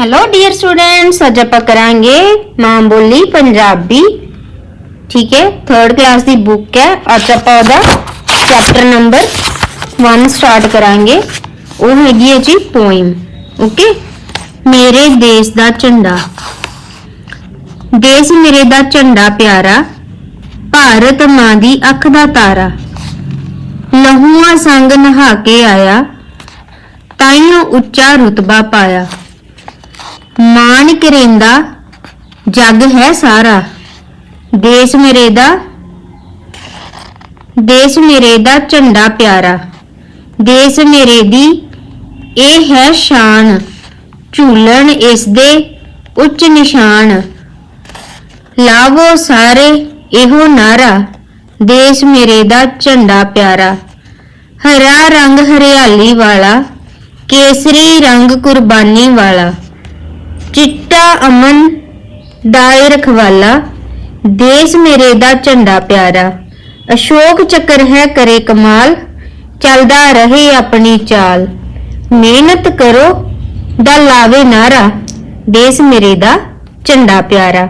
Hello dear students ਅੱਜ ਆਪਾਂ ਕਰਾਂਗੇ ਮਾਂ ਬੋਲੀ ਪੰਜਾਬੀ। ਠੀਕ ਹੈ? 3rd ਕਲਾਸ ਦੀ ਬੁੱਕ ਹੈ। ਅੱਜ ਆਪਾਂ ਉਹਦਾ ਚੈਪਟਰ ਨੰਬਰ 1 ਸਟਾਰਟ ਕਰਾਂਗੇ। ਉਹ ਹੈਗੀ ਹੈ ਜੀ ਪੋਇਮ ਓਕੇ ਮੇਰੇ ਦੇਸ਼ ਦਾ ਝੰਡਾ। ਦੇਸ਼ ਮੇਰੇ ਦਾ ਝੰਡਾ ਪਿਆਰਾ। ਭਾਰਤ ਮਾਂ ਦੀ ਅੱਖ ਦਾ ਤਾਰਾ। ਲਹੂਆਂ ਸੰਗ ਨਹਾ ਕੇ ਆਇਆ। ਤਾਈਓ ਉੱਚਾ ਰੁਤਬਾ ਪਾਇਆ। ਮਾਨ ਕਰੇਂਦਾ ਜੱਗ ਹੈ ਸਾਰਾ। ਦੇਸ਼ ਮੇਰੇ ਦਾ, ਦੇਸ਼ ਮੇਰੇ ਦਾ ਝੰਡਾ ਪਿਆਰਾ। ਦੇਸ਼ ਮੇਰੇ ਦੀ, ਇਹ ਹੈ ਸ਼ਾਨ। ਝੂਲਣ ਇਸ ਦੇ ਉੱਚ ਨਿਸ਼ਾਨ। ਲਾਵੋ ਸਾਰੇ ਇਹੋ ਨਾਰਾ। ਦੇਸ਼ ਮੇਰੇ ਦਾ ਝੰਡਾ ਪਿਆਰਾ। ਹਰਾ ਰੰਗ ਹਰਿਆਲੀ ਵਾਲਾ, ਕੇਸਰੀ ਰੰਗ ਕੁਰਬਾਨੀ ਵਾਲਾ। ਚਿੱਟਾ ਅਮਨ ਦਾਇ ਰਖਵਾਲਾ ਦੇਸ਼ ਮੇਰੇ ਦਾ ਝੰਡਾ ਪਿਆਰਾ। ਅਸ਼ੋਕ ਚੱਕਰ ਹੈ ਕਰੇ ਕਮਾਲ, ਚੱਲਦਾ ਰਹੇ ਆਪਣੀ ਚਾਲ। ਮਿਹਨਤ ਕਰੋ ਦਾ ਲਾਵੇ ਨਾਰਾ, ਦੇਸ਼ ਮੇਰੇ ਦਾ ਝੰਡਾ ਪਿਆਰਾ।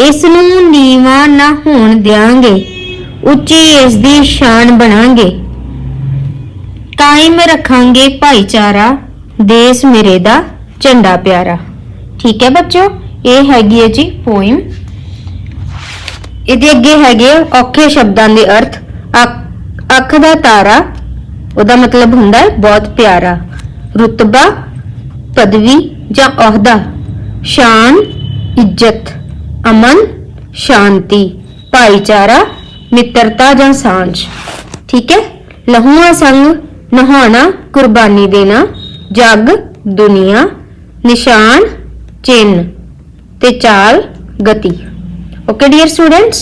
ਇਸ ਨੂੰ ਨੀਵਾ ਨਾ ਹੋਣ ਦਿਆਂਗੇ, ਉੱਚੀ ਇਸ ਦੀ ਸ਼ਾਨ ਬਣਾਂਗੇ। ਕਾਇਮ ਰੱਖਾਂਗੇ ਭਾਈਚਾਰਾ, ਦੇਸ਼ ਮੇਰੇ ਦਾ ਝੰਡਾ ਪਿਆਰਾ। ਠੀਕ ਹੈ ਬੱਚੋ ਇਹ ਹੈਗੀ ਹੈ ਜੀ ਪੋਇਮ ਇਹਦੇ ਅੱਗੇ ਹੈਗੇ ਔਖੇ ਸ਼ਬਦਾਂ ਦੇ ਅਰਥ। ਅੱਖ- ਦਾ ਤਾਰਾ, ਉਹਦਾ ਮਤਲਬ ਹੁੰਦਾ ਹੈ ਬਹੁਤ ਪਿਆਰਾ। ਰੁਤਬਾ, ਪਦਵੀ ਜਾਂ ਅਹੁਦਾ। ਸ਼ਾਨ, ਇੱਜ਼ਤ, ਅਮਨ, ਸ਼ਾਂਤੀ, ਭਾਈਚਾਰਾ, ਮਿੱਤਰਤਾ ਜਾਂ ਸਾਂਝ। ਠੀਕ ਹੈ? ਲਹੂਆਂ ਸੰਗ, ਨਹਾਉਣਾ, ਕੁਰਬਾਨੀ ਦੇਣਾ, ਜੱਗ, ਦੁਨੀਆ, ਨਿਸ਼ਾਨ ਚਿੰਨ ਤੇ ਚਾਲ ਗਤੀ। Okay dear students